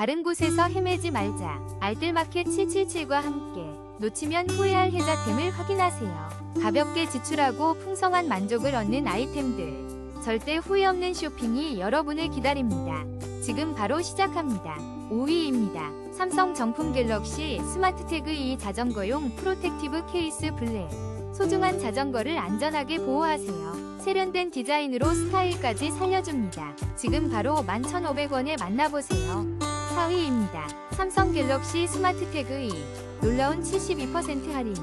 다른 곳에서 헤매지 말자. 알뜰마켓 777과 함께 놓치면 후회할 혜자템을 확인하세요. 가볍게 지출하고 풍성한 만족을 얻는 아이템들. 절대 후회 없는 쇼핑이 여러분을 기다립니다. 지금 바로 시작합니다. 5위입니다. 삼성 정품 갤럭시 스마트 태그 2 자전거용 프로텍티브 케이스 블랙. 소중한 자전거를 안전하게 보호하세요. 세련된 디자인으로 스타일까지 살려줍니다. 지금 바로 11,500원에 만나보세요. 4위입니다. 삼성 갤럭시 스마트 태그 2. 놀라운 72% 할인.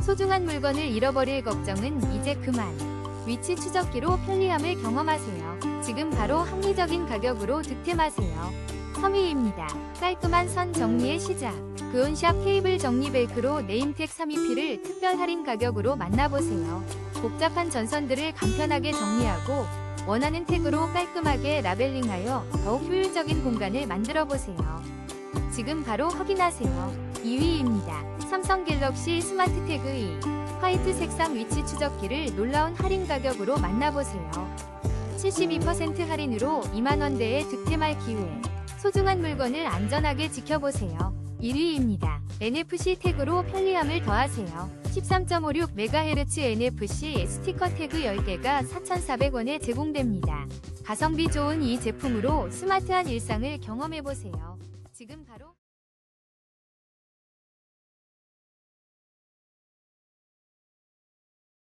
소중한 물건을 잃어버릴 걱정은 이제 그만. 위치 추적기로 편리함을 경험하세요. 지금 바로 합리적인 가격으로 득템하세요. 3위입니다. 깔끔한 선 정리의 시작. 그온샵 케이블 정리 벨크로 네임텍 3위피를 특별 할인 가격으로 만나보세요. 복잡한 전선들을 간편하게 정리하고 원하는 택으로 깔끔하게 라벨링하여 더욱 효율적인 공간을 만들어 보세요. 지금 바로 확인하세요. 2위입니다. 삼성 갤럭시 스마트 태그 2 화이트 색상 위치 추적기를 놀라운 할인 가격으로 만나보세요. 72% 할인으로 2만원대에 득템할 기회. 소중한 물건을 안전하게 지켜보세요. 1위입니다. NFC 태그로 편리함을 더하세요. 13.56MHz NFC 스티커 태그 10개가 4,400원에 제공됩니다. 가성비 좋은 이 제품으로 스마트한 일상을 경험해보세요. 지금 바로